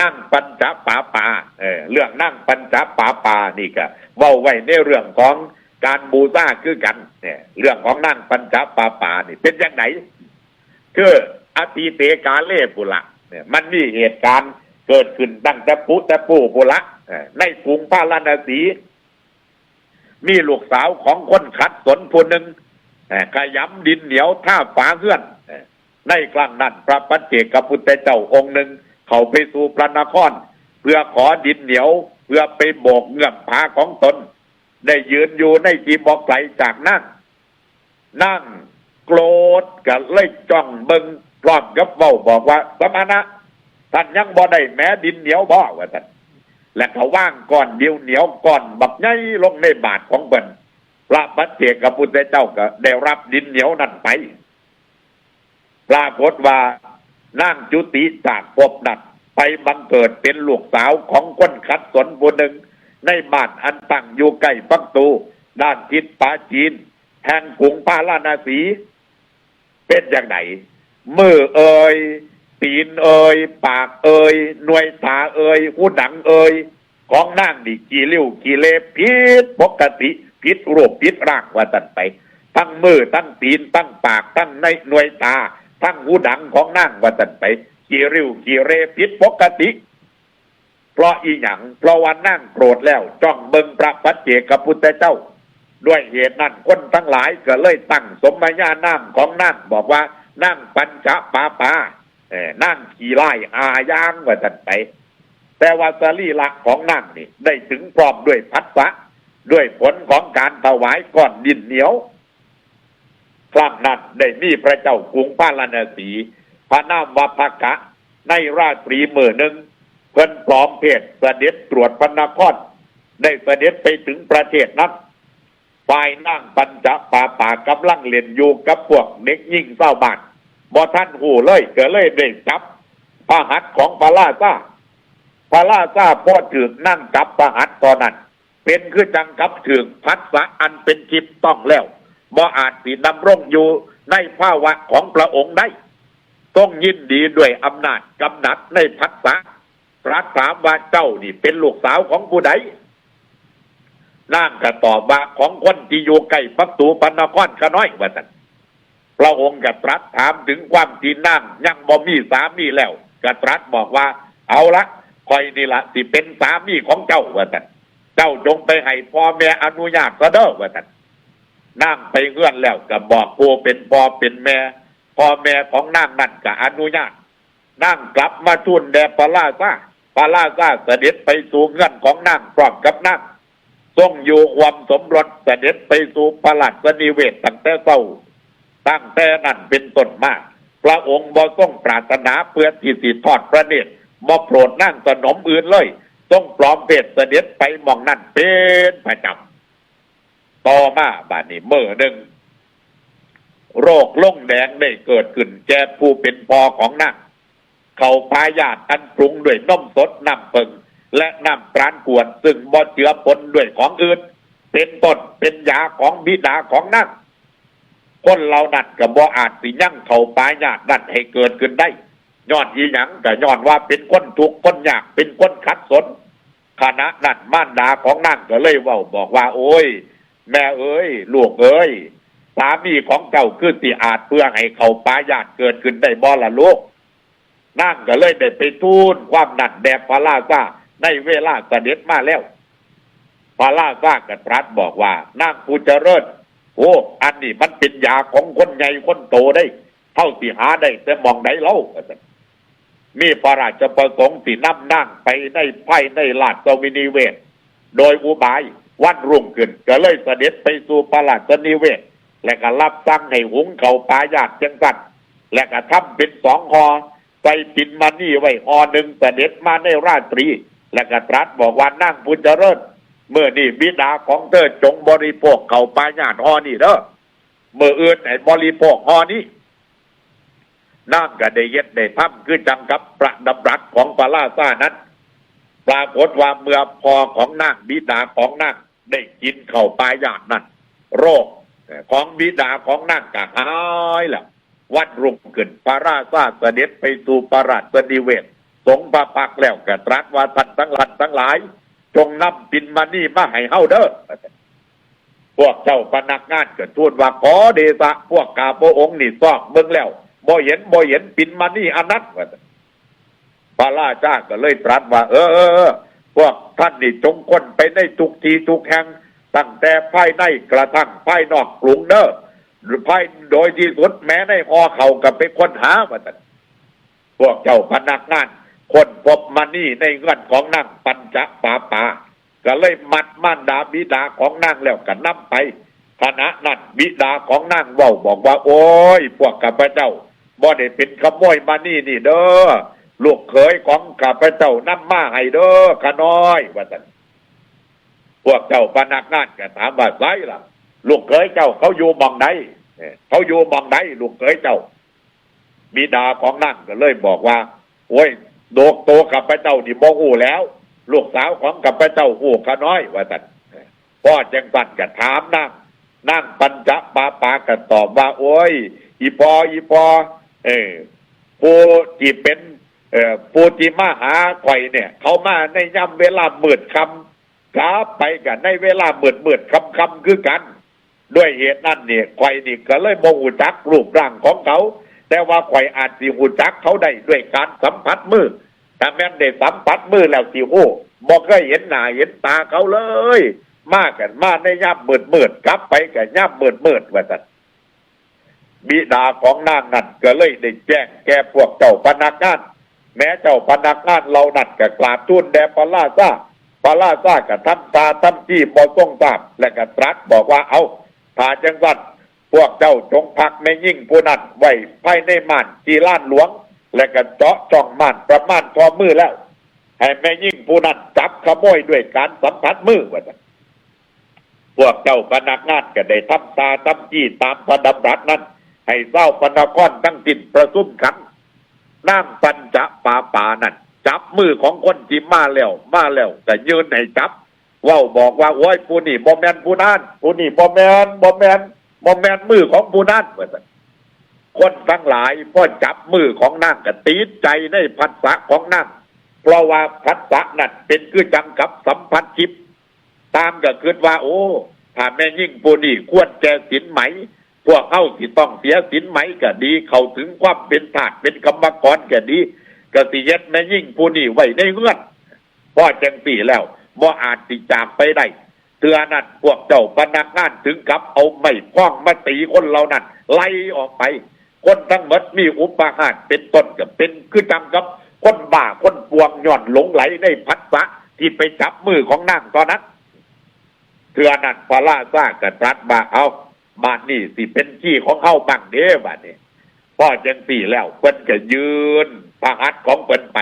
นั่งปัญจปาป่าเออเรื่องนั่งปัญจป่าป่านี่ก็เว้าไว้ในเรื่องของการบูชาคือกันเนี่ยเรื่องของนั่งปัญจป่าป่านี่ เป็นยังไงคืออติเตกาเล่ปุระเนี่ยมันมีเหตุการณ์เกิดขึ้นตั้งแต่ปุแต่ปูปุระในกรุงพาราณสี มีลูกสาวของคนขัดสนผู้หนึ่งขยำดินเหนียวท่าฝาเงื่อน ในครั้งนั้นพระปัจเจกพุทธเจ้าองค์หนึ่ง เขาไปสู่พระนคร เพื่อขอดินเหนียว เพื่อไปโบกเงื่อมผาของตน ได้ยืนอยู่ในที่บอกไกลจากนั่งนั่งโกรธกับเล่จ้องเบิงพร้อมกับเว้าบอกว่าสมณะท่านยังบ่ได้แม้ดินเหนียวบ่ว่าท่านและเขาว่างก่อนเดียวเหนียวก่อนบักใหญ่ลงในบาทของเบิ่นพระบัจเจกับพุทธเจ้าก็ได้รับดินเหนียวนั่นไปปรากฏว่า นั่งจุติจากภพนั้นไปบังเกิดเป็นลูกสาวของคนขัดสนผู้หนึ่ง ในบ้านอันตั้งอยู่ใกล้ปักตู ด้านทิศปาจีนแห่งกรุงพาราณสี เป็นอย่างไหนมือเอ่ยตีนเอ่ยปากเอ่ยหน่วยตาเอ่ยหูดังเอ่ยของนั่งนี่กี่เลี้ยวกี่เลพิษปกติพิษรูปพิษร่างว่าตันไปทั้งมือทั้งตีนทั้งปากทั้งในหน่วยตา ทั้งหูดังของนั่งว่าตันไปกี่ริ้วกี่เรพิษปกติ เพราะอีหยังเพราะว่านั่งโกรธแล้ว จ้องเบิงพระปัจเจกพุทธเจ้า ด้วยเหตุนั้นคนทั้งหลายก็เลยตั้งสมญานามของนั่งบอกว่านั่งปัญจปาปาเอ่อนั่งขี่ไล่อายางว่าตันไป แต่ว่าสรีระของนั่งนี่ ได้ถึงพร้อมด้วยพัสสะด้วยผลของการถวายก้อนดินเหนียว ครั้งนั้นได้มีพระเจ้ากรุงพาราสี พระนามวัภกะ ในราตรีมือหนึ่งเพิ่นพร้อมเพศเสด็จตรวจพระนครได้เสด็จไปถึงประเทศนั้นฝ่ายนั่งปัญจปาป่ากำลังเล่นอยู่กับพวกเด็กยิ่งเศร้าบานบ่ท่านหูเลยเก็เลยได้จับพระหัตของพระราชาพระราชาพ่อถึงนั่งจับพระหัตตอนนั้น เป็นคือจังกับถึงพัสสะอันเป็นทิพต้องแล้ว บ่อาจสีดำรงอยู่ในภาวะของพระองค์ได้ ต้องยินดีด้วยอำนาจกำนัดในพัสสะตรัสถามว่าเจ้านี่เป็นลูกสาวของผู้ใดนางก็ตอบว่าของคนที่อยู่ใกล้ปักตูปันนครขน้อยว่าสันพระองค์ก็ตรัสถามถึงความที่นางยังบ่มีสามีแล้วก็ตรัสบอกว่า เอาละคอยนี่ละสิเป็นสามีของเจ้าว่าสันเจ้าจงไปให้พ่อแม่อนุญาตก็เด้อว่าสัน นางไปเงื่อนแล้วก็บอกผู้เป็นพ่อเป็นแม่พ่อแม่ของนางนั่นก็อนุญาตนางกลับมาทูลแด่พระราชาพระราชาเสด็จไปสู่เงื่อนของนางพร้อมกับนางทรงอยู่ความสมรสเสด็จไปสู่ประหลัดสนิเวศตั้งแต่เศร้าตั้งแต่นั้นเป็นต้นมาก พระองค์บ่ทรงปรารถนาเพื่อที่สิทอดพระเนตรบ่โปรดนั่งสนมอื่นเลยต้องปลอมเพศเสด็จไปมองนั่นเป็นประจำ ต่อมาบาดนี้เมื่อหนึ่งโรคล่งแดงได้เกิดขึ้นแก่ผู้เป็นพอของนางเขาพายาตอันปรุงด้วยนมสดน้ำเปิงและน้ำตรานกวนซึ่งบ่เจือปนด้วยของอื่น เป็นต้นเป็นยาของบิดาของนั่งคนเรานั่นก็บ่อาจสิยั่งเขาปายาตนั่นให้เกิดขึ้นได้ย้อนยีหยังก็ย้อนว่าเป็นคนทุกข์คนยากเป็นคนขัดสนขณะนั้นม่านดาของนั่งก็เลยเว่าบอกว่า โอ้ย แม่เอ้ยลูกเอ้ยสามีของเจ้าคือสิอาจเพื่อให้เขาปายาตเกิดขึ้นได้บ่ละลูกนั่งก็เลยได้ไปทูลความหนัดแด่พระราชาในเวลาเสด็จมาแล้วพระราชาก็ตรัสบอกว่านั่งผู้เจริญโอ้อันนี้มันเป็นยาของคนใหญ่คนโตได้ เท่าที่หาได้แต่มองไหนเล่ามีพระราชประสงค์สินำนั่งไปในไพ่ในลาดสวินิเวศโดยอุบาย วันรุ่งขึ้น ก็เลยเสด็จไปสู่พราชนิเวศ และก็รับสั่งให้หุงเขาปลายาตจังสันและก็ทำเป็นสองหอใส่ปินมานี่ไว้หอหนึ่งเสด็จมาในราตรี และก็ตรัสบอกว่านั่งพุญเจริญเมื่อนี่บิดาของเธอจงบริโภคเขาปลายาตหอนี่เด้อเมื่ออื่นไหนบริโภคหอนี้นั่งก็ได้เย็ดได้ทำคือจังกับประดับรักของพระราชานั้นปรากฏว่าเมื่อพอของนางบิดาของนาง ได้กินเข่าปลายยาดนั่นโรคของบิดาของนางก็หายแล้ววันรุ่งขึ้นพระราชาเสด็จไปสู่ประราชนิเวศสงฆ์พระพักแล้วก็ตรัสว่าท่านทั้งหลายทั้งหลาย จงนำปินมานี่มาให้เฮาเด้อพวกเจ้าพนักงานเก็ทูลว่าขอเดชะพวกกาพระองค์นี่ซอกเบิ่งแล้วบ่เห็นบ่เห็นปินมานี่อนนั้นว่าซั่นพระราชาก็เลยตรัสว่า เออเออ พวกท่านนี่จงค้นไปในทุกทีทุกแห่งตั้งแต่ภายในกระทั่งภายนอกกรุงเด้อหรือภายโดยที่สุดแม้ในหอเขาก็ไปค้นหาว่าซั่พวกเจ้าพนักงาน คนพบมานี่ในเงื่อนของนางปัญจปาปาก็เลยมัดม่านดาบิดาของนางแล้วกันนำไปขณะนั้นบิดาของนางเว้าบอกว่า โอ้ย พวกข้าพเจ้าบ่ได้เป็นขโมยมานี่นี่เด้อ ลูกเขยของข้าพเจ้านำมาให้เด้อขน้อยว่าซั่นพวกเจ้าพนักงานก็ถามว่าไสล่ะ ลูกเขยเจ้าเขาอยู่หมองไหนเอ้เขาอยู่หมองไหนลูกเขยเจ้า บิดาของนั่งก็เลยบอกว่า โอ้ยโดกโตกับพเจ้านี่บ่หูแล้ว ลูกสาวของกับพเจ้าหูขน้อย ว่าสันพ่อจังสันก็ถามนั่งนั่งปัญจปาปาก็ตอบว่า โอ้ย อีพออีพอเออผู้ที่เป็น เอ่อผู้ที่มาหาไข่เนี่ย เขามาในย่ำเวลาเมืดคำกาไปกันในเวลาเมืดเมืดคำคำคือกัน ด้วยเหตุนั้นเนี่ยไข่นี่ก็เลยโมหูจักรูปร่างของเขา แต่ว่าไข่อาจสิหูจักเขาได้ด้วยการสัมผัสมือแต่แม่นได้สัมผัสมือแล้วสิโอ้บอกเคยเห็นหน้าเห็นตาเขาเลย มากกันมาในย่ำมืดมืดๆกลับไปกันย่ำมืดมืดว่าสันบิดาของนางนั่นก็เลยได้แจ้งแก่พวกเจ้าพนักงาน แม้เจ้าพนักงานเรานั่นก็กราบทูลแด่พระราชาพระราชาก็ทำตาทำที่บ่ต้องทราบและก็ตรัสบอกว่าเอาถ้าจังสันพวกเจ้าจงพักไม่ยิ่งผู้นั้นไว้ภายในม่านจีล้านหลวง และก็เจาะจ้องม่านประมาณทอมือแล้ว ให้แม่ยิ่งผู้นั้นจับขโมยด้วยการสัมผัสมือว่าพวกเจ้าพนักงานก็ได้ทำตาทำจี้ตามพระดำรัสนั้น ให้เจ้าพนักงานตั้งจิตประสุมกัน นั่งปัญจะปาปานั่นจับมือของคนที่มาแล้วมาแล้วแต่ยืนให้จับว่าบอกว่าโอ้ยผู้นี่บ่แมนผู้นั้นผู้นี่บ่แมนบ่แมนบ่แมนมือของผู้นั้นว่าซั่นคนทั้งหลายพอจับมือของนางก็ตีใจในพัสสะของนางเพราะว่าพัสสะนั่นเป็นคือจังกับสัมพันธ์ชิพตามก็คิดว่า โอ้ถ้าแม่ยิ่งผู้นี่ควรแก่สินไหม พวกเข้าสิต้องเสียสินไหมก็ดี เขาถึงความเป็นทาสเป็นกรรมกรก็ดีกสิเย็ดแม่ยิ่งผู้นี่ไว้ในเงื่อนพ่อจังสี่แล้วบ่อาจติจากไปได้เตือนั้นพวกเจ้าพนักงานถึงกับเอาไม้พ้องมาตีคนเรานั้นไล่ออกไป คนทั้งหมดมีอุปาหารเป็นต้นกับเป็นคือจำกับคนบ้าคนปวงย่อนหลงไหลในพัสสะที่ไปจับมือของนางตอนนั้นเตือนั้นพระราชากัตรัสมาเอา บ้านนี่สิเป็นที่ของเฮาบ้างเด้บ้านนี้พ่อจังสี่แล้วเพิ่นก็ยืนพระหัตของเพิ่นไป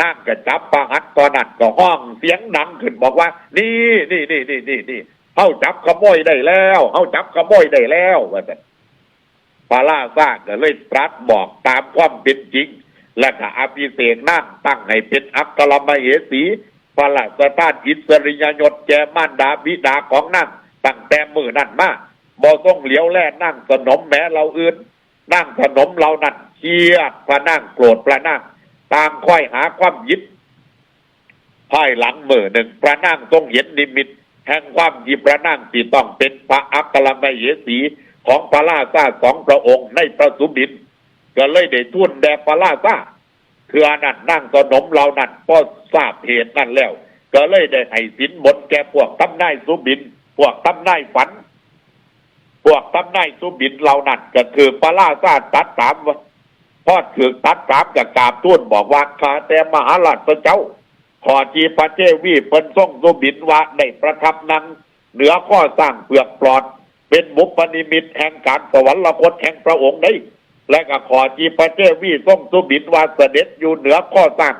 นั่งก็จับปาหัดตอนนั้นก็ห้องเสียงดังขึ้นบอกว่า นี่นี่นี่นี่นี่นี่เขาจับขโมยได้แล้วเขาจับขโมยได้แล้วว่าแต่พระราชาก็เลยตรัสบอกตามความเป็นจริง และก็อภิเษกนั่งตั้งให้เป็นอัครมเหสีพระราชทานอิสริยยศแกมารดาบิดาของนั่งตั้งแต่มือนั่นมา บ่ต้องเหลียวแล่นั่งสนมแม้เราอื่น นั่งสนมเรานั่นเคียดพระนั่งโกรธพระนั่งต่างค่อยหาความยึดภายหลังมือหนึ่งพระนั่งทรงเห็นนิมิต แห่งความยิบพระนั่งที่ต้องเป็นพระอัครมเหสีของพระราชาสองพระองค์ในประสุบินก็เลยได้ทุ่นแด่พระราชาคืออนั่นนั่งสนมเรานั่นพอทราบเหตุนั่นแล้ว ก็เลยได้ให้สินบนแก่พวกตำนายสุบิน พวกตำนายฝัน พวกตำนายสุบินเรานั่นก็คือพระราชาตัดสามว่าพอถือตัดสามกับกาบทูนบอกว่าข้าแต่มหาราชเจ้า ขอจีพระเจวีเปิ้นทรงสุบินว่าได้ประทับนังเหนือข้อสร้างเปลือกปลอด เป็นบุปนิมิตแห่งการสวรรคตแห่งพระองค์ได้และก็ขอจีพระเจวีทรงสุบินว่าเสด็จอยู่เหนือข้อสร้าง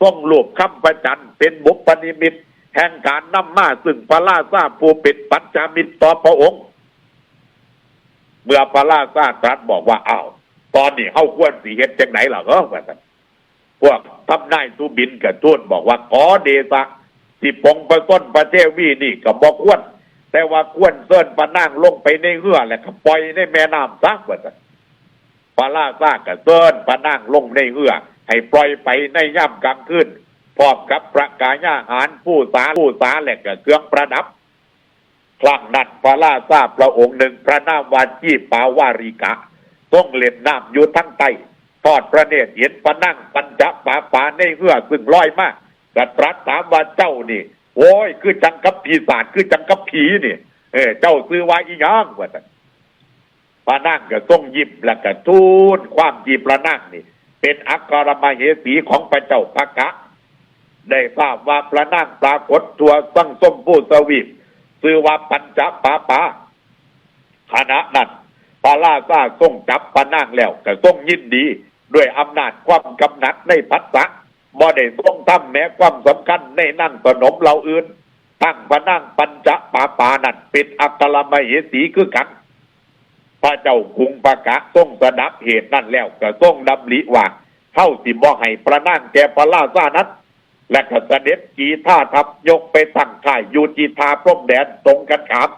ทรงลูบคำประจันเป็นบุปนิมิตแห่งการนำมาซึ่งพระราชาผู้เป็นปัจจามิตรต่อพระองค์ เมื่อพระราชาตรัสบอกว่าอ้าวตอนนี้เฮาควรสีเฮ็ดจังไหนล่ะเออว่าซั่นพวกทำนายสุบินกับทูนบอกว่าขอเดชะที่ปงประต้นประเทวีนี่ก็บบอกควรแต่ว่าควรเส้นปะนั่งลงไปในเหือแล้วก็ปล่อยในแม่น้ำซักว่าซั่นพระราชากับเส้นปะนั่งลงในเหือให้ปล่อยไปในย่ำกลางคืนพร้อมกับประกาศอาหารผู้สาผู้สาแหละก็เครื่องประดับ ครั้งนั้นพระราชาพระองค์หนึ่งพระนามวาจีปาวาริกะต้องเล่นน้ำอยู่ทั้งใต้ทอดพระเนตรเห็นพระนั่งปัญจปาปาในเหือซึ่งลอยมากกตรัสถามว่าเจ้านี่ โอ้ย คือจังกับปีศาจคือจังกับผีนี่ เออเจ้าซื้อว่าอีหยังว่าแต่พระนั่งก็ต้องยิ้มแล้วก็ทูลความจีพระนั่งนี่ เป็นอัครมเหสีของพระเจ้าพระกะ ได้ทราบว่าพระนั่งปรากฏตัวสังส้มผู้สวีป ซื้อว่าปัญจปาปาขณะนั้นพระราชาทรงจับพระนางแล้วก็ทรงยินดี ด้วยอำนาจความกำหนัดในพัสสะบ่ได้ทรงทำแม้ความสำคัญในนั่งสนมเราอื่น ตั้งพระนางปัญจปาปานั่นเป็นอัครมเหสีคือกันพระเจ้ากรุงประกาศทรงสดับเหตุนั่นแล้วก็ทรงดำริว่าเข้าสิบ่ให้พระนางแก่พระราชานั้น และก็เสด็จจีท่าทัพยกไปตั้งค่ายอยู่จีทาพรมแดนตรงกันขาม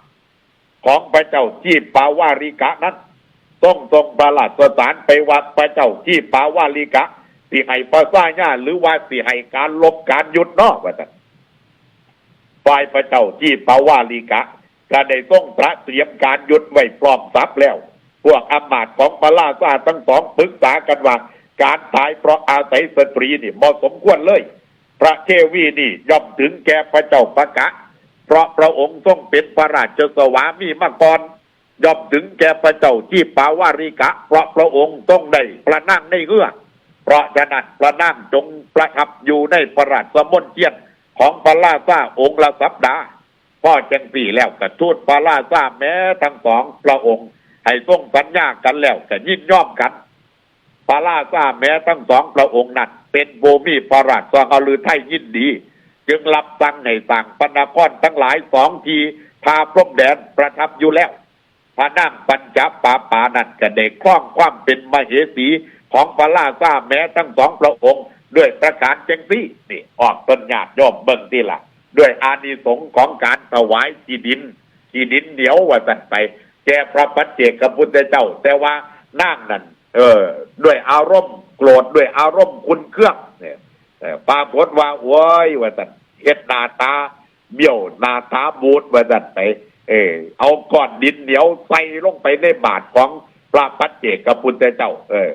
ของพระเจ้าที่ปาวาริกะนั้นต้องทรงประหลาดสถานไปวัดพระเจ้าที่ปาวาริกะสิให้พระซ่าญาหรือว่าสิให้การลบการหยุดนอกว่าแต่นฝ่ายพระเจ้าที่ปาวาริกะก็ได้ทรงตระเตรียมการหยุดไว้พร้อมทรัพย์แล้ว พวกอำมาตย์ของพระราชาทั้งสองปรึกษากันว่า การตายเพราะอาศัยสตรีนี่เหมาะสมควรเลย พระเทวีนี่ย่อมถึงแก่พระเจ้าปะกะ เพราะพระองค์ทรงเป็นพระราชสวามีมาก่อนย่อมถึงแก่พระเจ้าที่ปาวาริกะ เพราะพระองค์ต้องได้ประนั่งในเงื่อเพราะฉะนั้นประนั่งจงประทับอยู่ในพระราชมณฑลของพระราชาองค์ละสัปดาห์พ่อจังสี่แล้วกระทูตพระราชาแม้ทั้งสองพระองค์ ให้ทรงสัญญากันแล้วก็ยินยอมกันพระราชาแม้ทั้งสองพระองค์นั้น เป็นโบมีพระราชาลือไทยยินดี จึงรับสั่งให้สั่งปนครทั้งหลายสองทีพาพรมแดนประทับอยู่แล้วพระนั่งปัญจปาปานั่นก็ได้คล้องความเป็นมเหสีของพระราชาแม้ทั้งสองพระองค์ ด้วยประการเจงซี่นี่ออกต้นญาติโยมเบิ่งที่ละด้วยอานิสงส์ของการถวายที่ดินที่ดินเหนียวว่าสันไป แก่พระปัจเจกพุทธเจ้า แต่ว่านั่งนั่นเออ ด้วยอารมณ์ โกรธด้วยอารมณ์คุณเครื่องเนี่ยปรากฏว่าโว้ยว่าสันเฮ็ดหนาตา เบี้ยวหนาตาบูดว่าสันไปเออเอาก้อนดินเหนียวใส่ลงไปในบาทของพระปัจเจกพุทธเจ้า เออ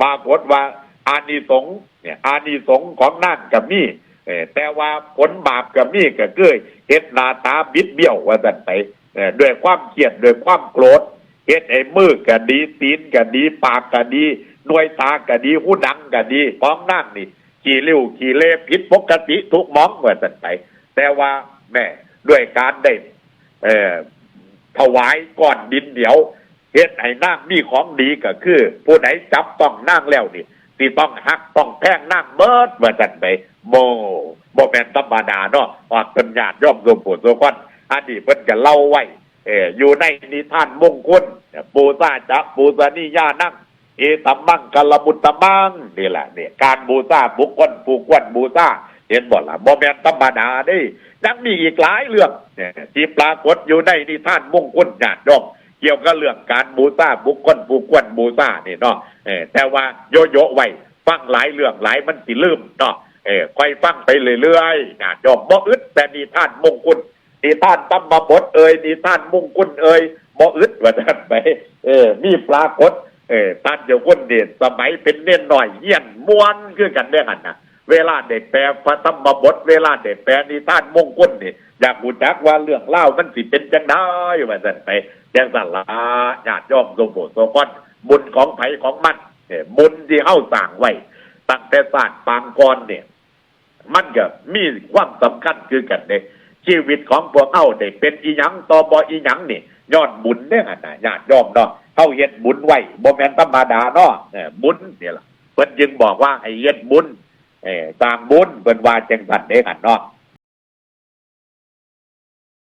ปรากฏว่าอานิสงส์เนี่ยอานิสงส์ของนั่นกับมีเออแต่ว่าผลบาปกับมีก็คือเฮ็ดหนาตาบิดเบี้ยวว่าสันไปเออด้วยความเครียดด้วยความโกรธเฮ็ดไอ้มือก็ดีตีนก็ดีปากก็ดี หน่วยตาก็ดีหูดังก็ดีของนั่นนี่ขี่เร็วขี่เล่ผิดปกติทุกมองว่าสันไป แต่ว่าแม่ด้วยการได้เอ่อถวายก้อนดินเดียวเฮ็ดให้นั่งมีของดีก็คือ ผู้ไหนจับต้องนั่งแล้วนี่ที่ต้องหักต้องแพงนั่งเบิดว่าจันไปโมโมแมนธรรมดาเนาะออกเป็นญาติย่อมรวมผลตัวคนอันนี้เพิ่นก็เล่าไว้เอออยู่ในนิทานมงคลปูซาจะปูซานิยานั่ง เอตัมมังกลมุตตมังนี่แหละเนี่ยการบูชาบุคคลผู้ควรบูชาเห็นบ่ล่ะโมแมนธรรมดาเด้ยังมีอีกหลายเรื่องเนี่ยที่ปรากฏอยู่ในนิทานมงคลญาติย่อมเกี่ยวกับเรื่องการบูชาบุคคลผู้ควรบูชานี่เนาะเออแต่ว่าโยโย่ไว้ฟังหลายเรื่องหลายมันสิลืมเนาะเออค่อยฟังไปเรื่อยๆนะยอมบ่อึดแต่นิทานมงคลนิทานตัมมาบทเอ่ยนิทานมงคลเอ่ยบ่อึดว่าท่านไปเออมีปรากฏ เออท่านเจ้าคนเดชสมัยเป็นเน่นหน่อยเยี่ยนม้วนคือกันได้หันนะเวลาเด็กแปลพระธรรมบท เวลาเด็กแปลนิทานมงคลนี่อยากบูจักว่าเรื่องเล่ามันสิเป็นจังได้ว่าท่นไปจังสันละญาติโยมสมบูรณ์สมบัติบุญของไผของมันเอ่อบุญที่เฮาสางไว้ตั้งแต่ศาสตร์ปางก่อนเนี่ย มันก็มีความสำคัญคือกันเด้ชีวิตของพวกเฮาได้เป็นอีหยังต่อบ่อีหยังนี่ย้อนบุญเด้อหั่นนะญาติโยมเนาะ เฮาเฮ็ดบุญไหวบ่แม่นธรรมดาเนาะเออบุญเนี่ยล่ะเพิ่นจึงบอกว่าให้เฮ็ดบุญเออตางบุญเพิ่นว่าจังซั่นเด้หั่นเนาะ